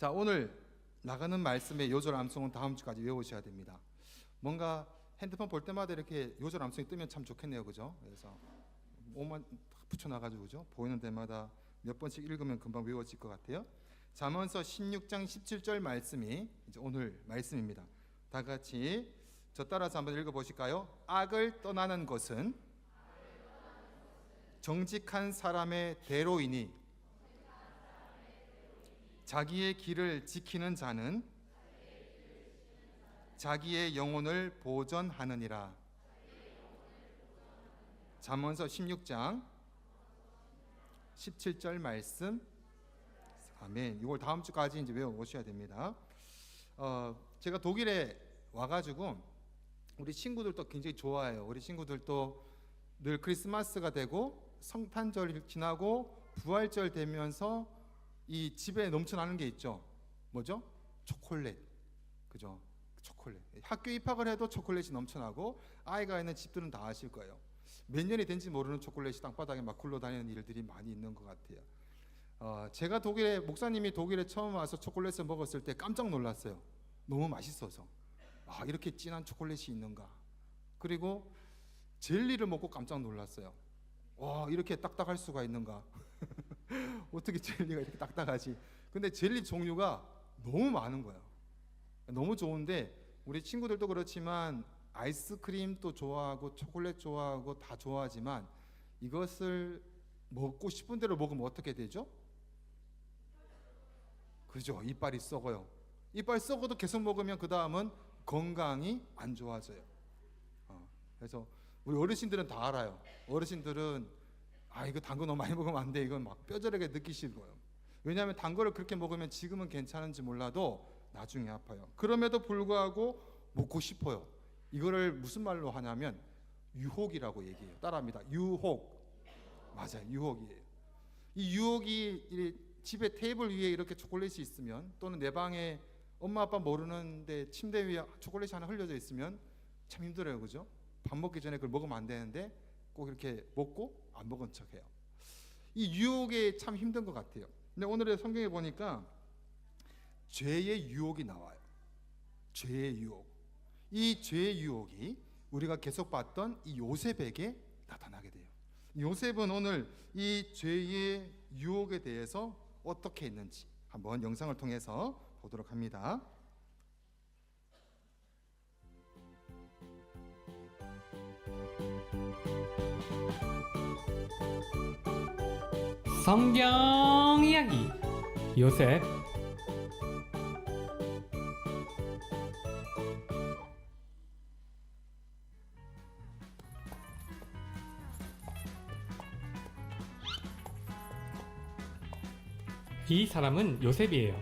자, 오늘 나가는 말씀의 요절 암송은 다음 주까지 외우셔야 됩니다. 뭔가 핸드폰 볼 때마다 이렇게 요절 암송이 뜨면 참 좋겠네요. 그죠? 그래서 옷만 붙여 놔 가지고 그죠? 보이는 데마다 몇 번씩 읽으면 금방 외워질 것 같아요. 잠언서 16장 17절 말씀이 이제 오늘 말씀입니다. 다 같이 저 따라서 한번 읽어 보실까요? 악을 떠나는 것은 정직한 사람의 대로이니 자기의 길을 지키는 자는 자기의 영혼을 보전하느니라. 잠언서 16장 17절 말씀. 아멘. 이걸 다음 주까지 이제 외워 오셔야 됩니다. 어, 제가 독일에 와가지고 우리 친구들도 굉장히 좋아해요. 우리 친구들도 늘 크리스마스가 되고 성탄절 지나고 부활절 되면서 이 집에 넘쳐나는 게 있죠. 뭐죠? 초콜릿. 그죠? 초콜릿. 학교 입학을 해도 초콜릿이 넘쳐나고 아이가 있는 집들은 다 아실 거예요. 몇 년이 된지 모르는 초콜릿이 땅바닥에 막 굴러다니는 일들이 많이 있는 것 같아요. 어, 제가 독일에 목사님이 독일에 처음 와서 초콜릿을 먹었을 때 깜짝 놀랐어요. 너무 맛있어서. 아, 이렇게 진한 초콜릿이 있는가. 그리고 젤리를 먹고 깜짝 놀랐어요. 와, 이렇게 딱딱할 수가 있는가. 어떻게 젤리가 이렇게 딱딱하지? 근데 젤리 종류가 너무 많은 거예요. 너무 좋은데 우리 친구들도 그렇지만 아이스크림도 좋아하고 초콜릿 좋아하고 다 좋아하지만 이것을 먹고 싶은 대로 먹으면 어떻게 되죠? 그죠? 이빨이 썩어요. 이빨 썩어도 계속 먹으면 그 다음은 건강이 안 좋아져요. 어, 그래서 우리 어르신들은 다 알아요. 어르신들은 아 이거 단 거 너무 많이 먹으면 안 돼. 이건 막 뼈저리게 느끼실 거예요. 왜냐하면 단 거를 그렇게 먹으면 지금은 괜찮은지 몰라도 나중에 아파요. 그럼에도 불구하고 먹고 싶어요. 이거를 무슨 말로 하냐면 유혹이라고 얘기해요. 따라합니다. 유혹. 맞아요. 유혹이에요. 이 유혹이 이 집에 테이블 위에 이렇게 초콜릿이 있으면 또는 내 방에 엄마 아빠 모르는데 침대 위에 초콜릿이 하나 흘려져 있으면 참 힘들어요. 그죠? 밥 먹기 전에 그걸 먹으면 안 되는데 꼭 이렇게 먹고 안 먹은 척해요. 이 유혹이 참 힘든 것 같아요. 근데 오늘의 성경에 보니까 죄의 유혹이 나와요. 죄의 유혹. 이 죄의 유혹이 우리가 계속 봤던 이 요셉에게 나타나게 돼요. 요셉은 오늘 이 죄의 유혹에 대해서 어떻게 했는지 한번 영상을 통해서 보도록 합니다. 성경 이야기 요셉 이 사람은 요셉이에요.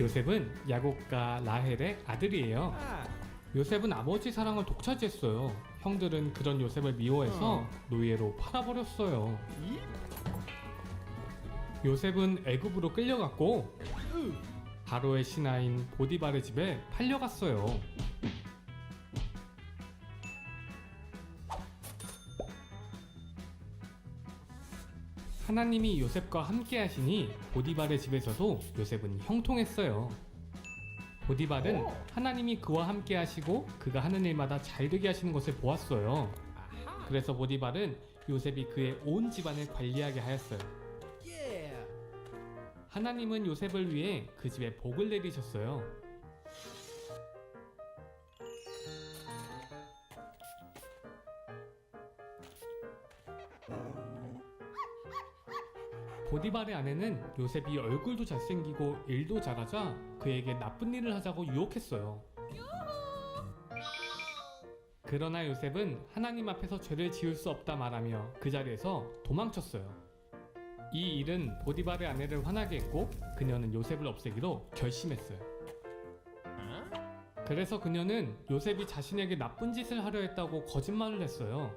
요셉은 야곱과 라헬의 아들이에요. 아. 요셉은 아버지 사랑을 독차지했어요. 형들은 그런 요셉을 미워해서 어. 노예로 팔아버렸어요. 이? 요셉은 애굽으로 끌려갔고 으. 바로의 신하인 보디발의 집에 팔려갔어요. 하나님이 요셉과 함께 하시니 보디발의 집에서도 요셉은 형통했어요. 보디발은 오. 하나님이 그와 함께 하시고 그가 하는 일마다 잘 되게 하시는 것을 보았어요. 그래서 보디발은 요셉이 그의 온 집안을 관리하게 하였어요. 예. 하나님은 요셉을 위해 그 집에 복을 내리셨어요. 보디발의 아내는 요셉이 얼굴도 잘생기고 일도 잘하자 그에게 나쁜 일을 하자고 유혹했어요. 그러나 요셉은 하나님 앞에서 죄를 지을 수 없다 말하며 그 자리에서 도망쳤어요. 이 일은 보디발의 아내를 화나게 했고 그녀는 요셉을 없애기로 결심했어요. 그래서 그녀는 요셉이 자신에게 나쁜 짓을 하려 했다고 거짓말을 했어요.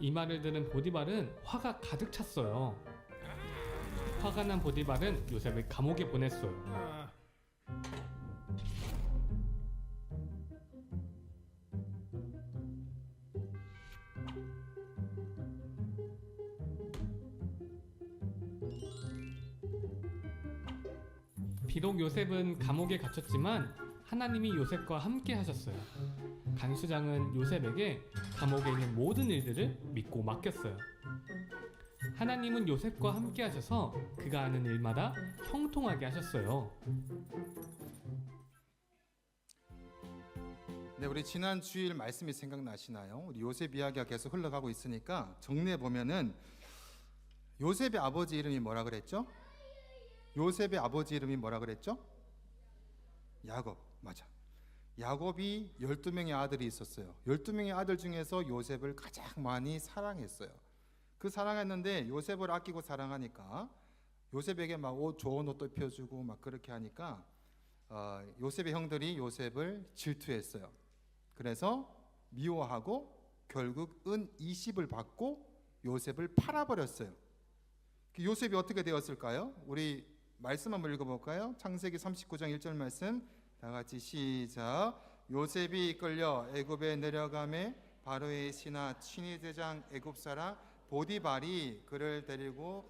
이 말을 들은 보디발은 화가 가득 찼어요. 화가 난 보디발은 요셉을 감옥에 보냈어요. 비록 요셉은 감옥에 갇혔지만 하나님이 요셉과 함께 하셨어요. 간수장은 요셉에게 감옥에 있는 모든 일들을 믿고 맡겼어요. 하나님은 요셉과 함께 하셔서 그가 하는 일마다 형통하게 하셨어요. 네, 우리 지난 주일 말씀이 생각나시나요? 우리 요셉 이야기가 계속 흘러가고 있으니까 정리해 보면은 요셉의 아버지 이름이 뭐라 그랬죠? 요셉의 아버지 이름이 뭐라 그랬죠? 야곱. 맞아. 야곱이 12명의 아들이 있었어요. 12명의 아들 중에서 요셉을 가장 많이 사랑했어요. 그 사랑했는데 요셉을 아끼고 사랑하니까 요셉에게 막 옷 좋은 옷도 입혀주고 막 그렇게 하니까 어, 요셉의 형들이 요셉을 질투했어요. 그래서 미워하고 결국 은 20을 받고 요셉을 팔아버렸어요. 그 요셉이 어떻게 되었을까요? 우리 말씀 한번 읽어볼까요? 창세기 39장 1절 말씀 다 같이 시작. 요셉이 이끌려 애굽에 내려가매 바로의 신하 친위 대장 애굽 사람 보디발이 그를 데리고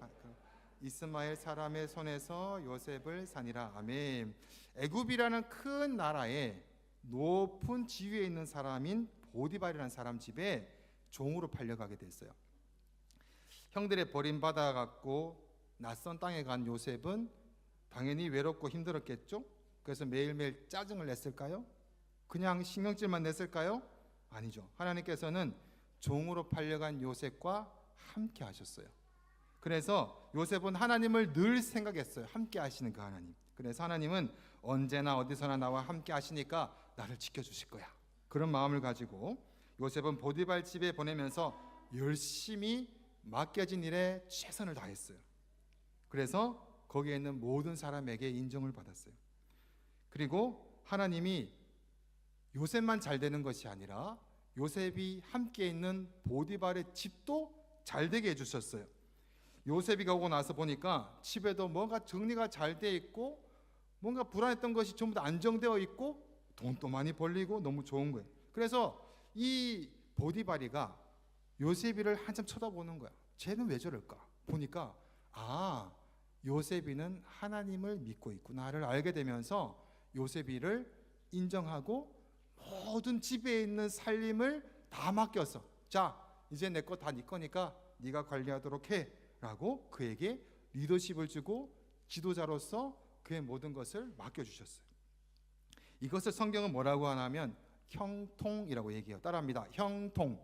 이스마엘 사람의 손에서 요셉을 산이라 아멘. 애굽이라는 큰 나라에 높은 지위에 있는 사람인 보디발이라는 사람 집에 종으로 팔려가게 됐어요. 형들의 버림받아 갖고 낯선 땅에 간 요셉은 당연히 외롭고 힘들었겠죠. 그래서 매일매일 짜증을 냈을까요? 그냥 신경질만 냈을까요? 아니죠. 하나님께서는 종으로 팔려간 요셉과 함께 하셨어요. 그래서 요셉은 하나님을 늘 생각했어요. 함께 하시는 그 하나님. 그래서 하나님은 언제나 어디서나 나와 함께 하시니까 나를 지켜주실 거야. 그런 마음을 가지고 요셉은 보디발 집에 보내면서 열심히 맡겨진 일에 최선을 다했어요. 그래서 거기에 있는 모든 사람에게 인정을 받았어요. 그리고 하나님이 요셉만 잘 되는 것이 아니라 요셉이 함께 있는 보디발의 집도 잘 되게 해주셨어요. 요셉이 가고 나서 보니까 집에도 뭔가 정리가 잘 돼 있고 뭔가 불안했던 것이 전부 다 안정되어 있고 돈도 많이 벌리고 너무 좋은 거예요. 그래서 이 보디바리가 요셉이를 한참 쳐다보는 거야. 쟤는 왜 저럴까? 보니까 아 요셉이는 하나님을 믿고 있구나를 알게 되면서 요셉이를 인정하고 모든 집에 있는 살림을 다 맡겼어. 자 이제 내 거 다 네 거니까 네가 관리하도록 해라고 그에게 리더십을 주고 지도자로서 그의 모든 것을 맡겨 주셨어요. 이것을 성경은 뭐라고 하냐면 형통이라고 얘기해요. 따라합니다. 형통.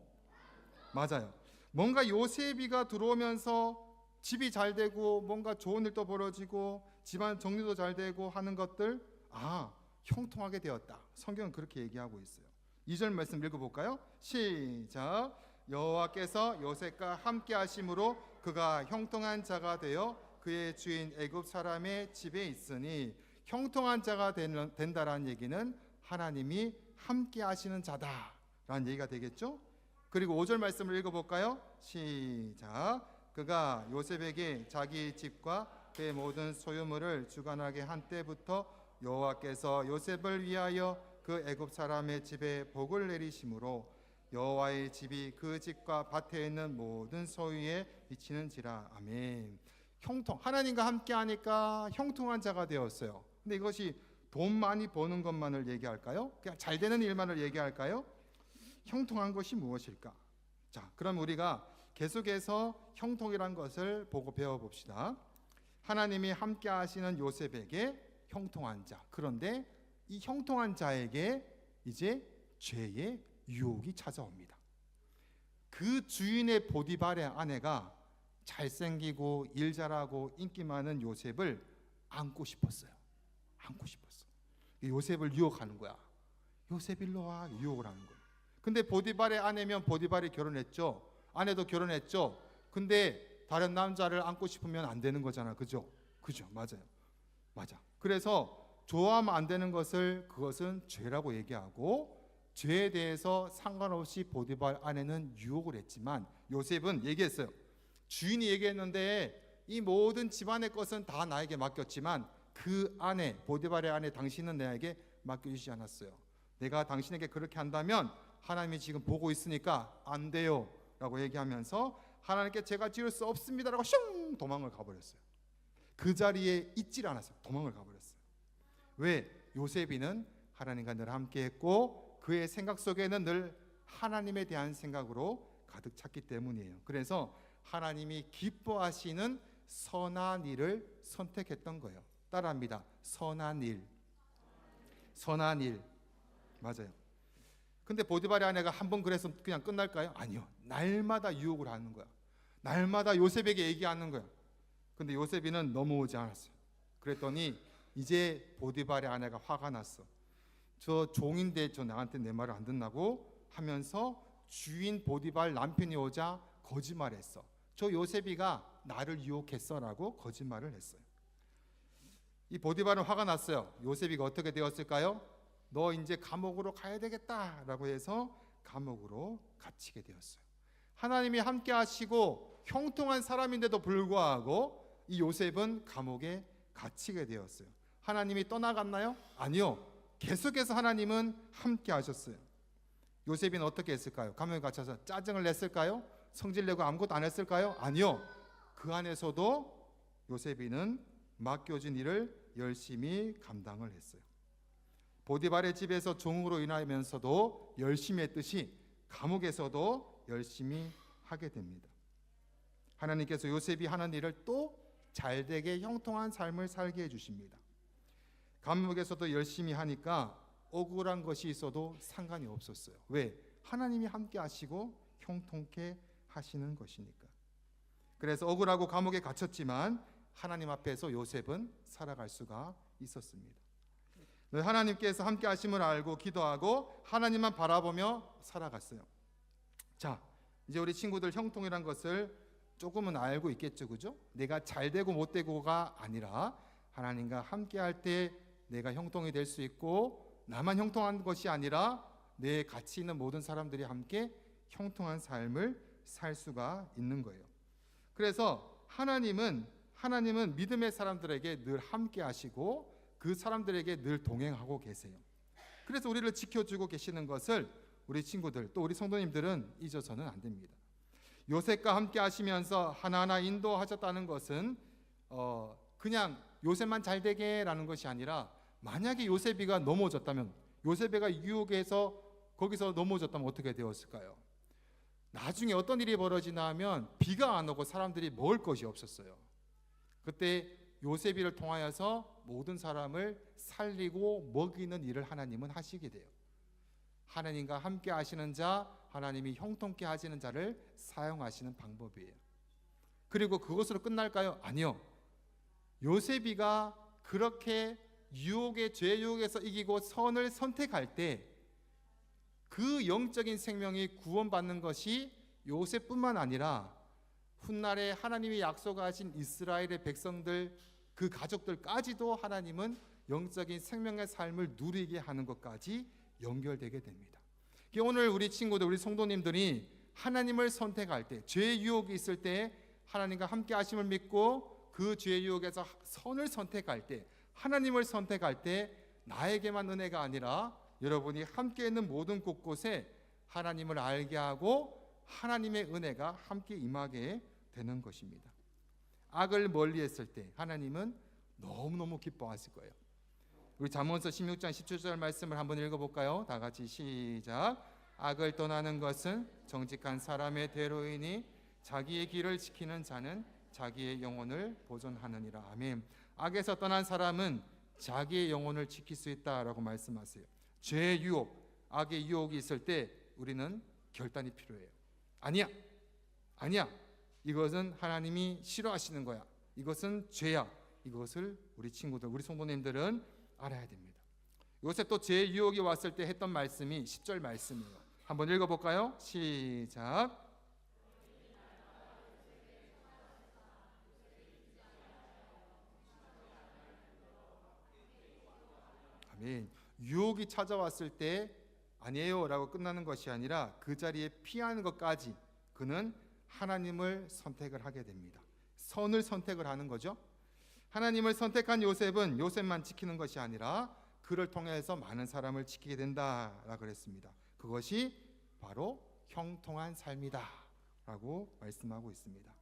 맞아요. 뭔가 요셉이가 들어오면서 집이 잘 되고 뭔가 좋은 일도 벌어지고 집안 정리도 잘 되고 하는 것들 아 형통하게 되었다. 성경은 그렇게 얘기하고 있어요. 2절 말씀 읽어볼까요? 시작. 여호와께서 요셉과 함께 하심으로 그가 형통한 자가 되어 그의 주인 애굽 사람의 집에 있으니 형통한 자가 된- 된다라는 얘기는 하나님이 함께 하시는 자다라는 얘기가 되겠죠? 그리고 5절 말씀을 읽어볼까요? 시작. 그가 요셉에게 자기 집과 그의 모든 소유물을 주관하게 한 때부터 여호와께서 요셉을 위하여 그 애굽 사람의 집에 복을 내리심으로 여호와의 집이 그 집과 밭에 있는 모든 소유에 미치는지라 아멘. 형통 하나님과 함께 하니까 형통한 자가 되었어요. 근데 이것이 돈 많이 버는 것만을 얘기할까요? 그냥 잘 되는 일만을 얘기할까요? 형통한 것이 무엇일까? 자, 그럼 우리가 계속해서 형통이란 것을 보고 배워 봅시다. 하나님이 함께 하시는 요셉에게 형통한 자. 그런데 이 형통한 자에게 이제 죄의 유혹이 찾아옵니다. 그 주인의 보디발의 아내가 잘생기고 일 잘하고 인기 많은 요셉을 안고 싶었어요. 안고 싶었어. 요셉을 유혹하는 거야. 요셉 일로 와 유혹을 하는 거야. 근데 보디발의 아내면 보디발이 결혼했죠. 아내도 결혼했죠. 근데 다른 남자를 안고 싶으면 안 되는 거잖아. 그죠? 그죠? 맞아요. 맞아. 그래서 좋아하면 안 되는 것을 그것은 죄라고 얘기하고 죄에 대해서 상관없이 보디발 아내는 유혹을 했지만 요셉은 얘기했어요. 주인이 얘기했는데 이 모든 집안의 것은 다 나에게 맡겼지만 그 아내 보디발의 아내 당신은 내게 맡겨주지 않았어요. 내가 당신에게 그렇게 한다면 하나님이 지금 보고 있으니까 안 돼요 라고 얘기하면서 하나님께 제가 지을 수 없습니다라고 슝 도망을 가버렸어요. 그 자리에 있질 않았어요. 도망을 가버렸어요. 왜? 요셉이는 하나님과 늘 함께했고 그의 생각 속에는 늘 하나님에 대한 생각으로 가득 찼기 때문이에요. 그래서 하나님이 기뻐하시는 선한 일을 선택했던 거예요. 따라합니다. 선한 일. 선한 일. 맞아요. 근데 보디발의 아내가 한 번 그래서 그냥 끝날까요? 아니요. 날마다 유혹을 하는 거야. 날마다 요셉에게 얘기하는 거야. 근데 요셉이는 넘어오지 않았어요. 그랬더니 이제 보디발의 아내가 화가 났어. 저 종인데 저 나한테 내 말을 안 듣나고 하면서 주인 보디발 남편이 오자 거짓말했어. 저 요셉이가 나를 유혹했어라고 거짓말을 했어요. 이 보디발은 화가 났어요. 요셉이가 어떻게 되었을까요? 너 이제 감옥으로 가야 되겠다라고 해서 감옥으로 갇히게 되었어요. 하나님이 함께 하시고 형통한 사람인데도 불구하고 이 요셉은 감옥에 갇히게 되었어요. 하나님이 떠나갔나요? 아니요. 계속해서 하나님은 함께 하셨어요. 요셉이는 어떻게 했을까요? 감옥에 갇혀서 짜증을 냈을까요? 성질 내고 아무것도 안 했을까요? 아니요. 그 안에서도 요셉이는 맡겨진 일을 열심히 감당을 했어요. 보디발의 집에서 종으로 일하면서도 열심히 했듯이 감옥에서도 열심히 하게 됩니다. 하나님께서 요셉이 하는 일을 또 잘되게 형통한 삶을 살게 해 주십니다. 감옥에서도 열심히 하니까 억울한 것이 있어도 상관이 없었어요. 왜? 하나님이 함께 하시고 형통케 하시는 것이니까. 그래서 억울하고 감옥에 갇혔지만 하나님 앞에서 요셉은 살아갈 수가 있었습니다. 늘 하나님께서 함께 하심을 알고 기도하고 하나님만 바라보며 살아갔어요. 자, 이제 우리 친구들 형통이란 것을 조금은 알고 있겠죠, 그죠? 내가 잘 되고 못 되고가 아니라 하나님과 함께 할 때 내가 형통이 될 수 있고 나만 형통한 것이 아니라 내 같이 있는 모든 사람들이 함께 형통한 삶을 살 수가 있는 거예요. 그래서 하나님은 하나님은 믿음의 사람들에게 늘 함께 하시고 그 사람들에게 늘 동행하고 계세요. 그래서 우리를 지켜주고 계시는 것을 우리 친구들 또 우리 성도님들은 잊어서는 안 됩니다. 요셉과 함께 하시면서 하나하나 인도하셨다는 것은 어 그냥 요셉만 잘 되게라는 것이 아니라 만약에 요셉이가 넘어졌다면 요셉이가 유혹에서 거기서 넘어졌다면 어떻게 되었을까요? 나중에 어떤 일이 벌어지나 하면 비가 안 오고 사람들이 먹을 것이 없었어요. 그때 요셉이를 통하여서 모든 사람을 살리고 먹이는 일을 하나님은 하시게 돼요. 하나님과 함께 하시는 자, 하나님이 형통케 하시는 자를 사용하시는 방법이에요. 그리고 그것으로 끝날까요? 아니요. 요셉이가 그렇게 유혹의 죄 유혹에서 이기고 선을 선택할 때 그 영적인 생명이 구원받는 것이 요셉뿐만 아니라 훗날에 하나님이 약속하신 이스라엘의 백성들 그 가족들까지도 하나님은 영적인 생명의 삶을 누리게 하는 것까지 연결되게 됩니다. 오늘 우리 친구들, 우리 성도님들이 하나님을 선택할 때, 죄의 유혹이 있을 때 하나님과 함께 하심을 믿고 그 죄의 유혹에서 선을 선택할 때, 하나님을 선택할 때 나에게만 은혜가 아니라 여러분이 함께 있는 모든 곳곳에 하나님을 알게 하고 하나님의 은혜가 함께 임하게 되는 것입니다. 악을 멀리했을 때 하나님은 너무너무 기뻐하실 거예요. 우리 잠언서 16장 17절 말씀을 한번 읽어 볼까요? 다 같이 시작. 악을 떠나는 것은 정직한 사람의 대로이니 자기의 길을 지키는 자는 자기의 영혼을 보존하느니라. 아멘. 악에서 떠난 사람은 자기의 영혼을 지킬 수 있다라고 말씀하세요. 죄의 유혹, 악의 유혹이 있을 때 우리는 결단이 필요해요. 아니야, 아니야. 이것은 하나님이 싫어하시는 거야. 이것은 죄야. 이것을 우리 친구들, 우리 성도님들은 알아야 됩니다. 요새 또 제 유혹이 왔을 때 했던 말씀이 10절 말씀이에요. 한번 읽어볼까요? 시작. 아멘. 유혹이 찾아왔을 때 아니에요라고 끝나는 것이 아니라 그 자리에 피하는 것까지 그는 하나님을 선택을 하게 됩니다. 선을 선택을 하는 거죠. 하나님을 선택한 요셉은 요셉만 지키는 것이 아니라 그를 통해서 많은 사람을 지키게 된다라고 그랬습니다. 그것이 바로 형통한 삶이다라고 말씀하고 있습니다.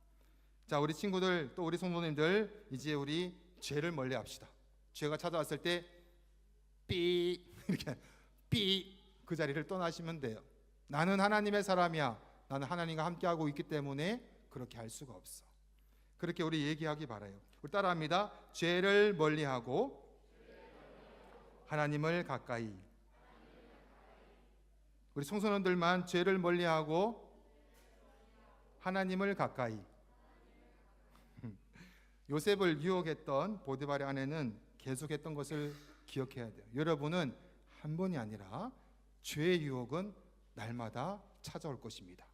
자, 우리 친구들 또 우리 성도님들 이제 우리 죄를 멀리합시다. 죄가 찾아왔을 때 삐 이렇게 삐 그 자리를 떠나시면 돼요. 나는 하나님의 사람이야. 나는 하나님과 함께하고 있기 때문에 그렇게 할 수가 없어. 그렇게 우리 얘기하기 바라요. 우리 따라합니다. 죄를 멀리하고 하나님을 가까이. 우리 청소년들만 죄를 멀리하고 하나님을 가까이. 요셉을 유혹했던 보디발의 아내는 계속했던 것을 기억해야 돼요. 여러분은 한 번이 아니라 죄의 유혹은 날마다 찾아올 것입니다.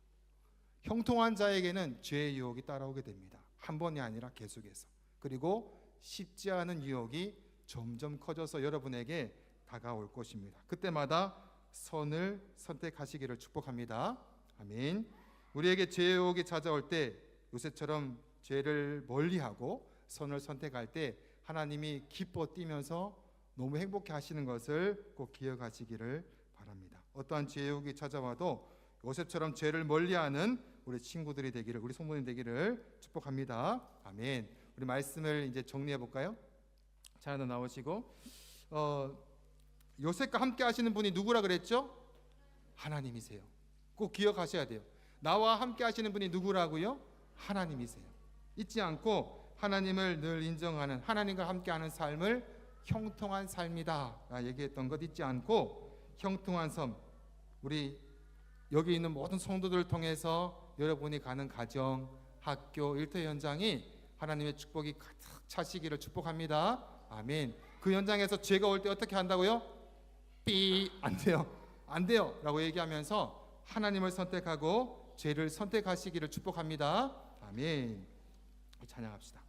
형통한 자에게는 죄의 유혹이 따라오게 됩니다. 한 번이 아니라 계속해서. 그리고 쉽지 않은 유혹이 점점 커져서 여러분에게 다가올 것입니다. 그때마다 선을 선택하시기를 축복합니다. 아멘. 우리에게 죄의 유혹이 찾아올 때 요새처럼 죄를 멀리하고 선을 선택할 때 하나님이 기뻐 뛰면서 너무 행복해 하시는 것을 꼭 기억하시기를 바랍니다. 어떠한 죄의 유혹이 찾아와도 요셉처럼 죄를 멀리하는 우리 친구들이 되기를 우리 성도님 되기를 축복합니다. 아멘. 우리 말씀을 이제 정리해 볼까요? 자, 하나 나오시고 어, 요셉과 함께 하시는 분이 누구라 그랬죠? 하나님이세요. 꼭 기억하셔야 돼요. 나와 함께 하시는 분이 누구라고요? 하나님이세요. 잊지 않고 하나님을 늘 인정하는 하나님과 함께 하는 삶을 형통한 삶이다. 라 얘기했던 것 잊지 않고 형통한 삶 우리 여기 있는 모든 성도들을 통해서 여러분이 가는 가정, 학교, 일터 현장이 하나님의 축복이 가득 차시기를 축복합니다. 아멘. 그 현장에서 죄가 올 때 어떻게 한다고요? 삐 안 돼요. 안 돼요 라고 얘기하면서 하나님을 선택하고 죄를 선택하시기를 축복합니다. 아멘. 찬양합시다.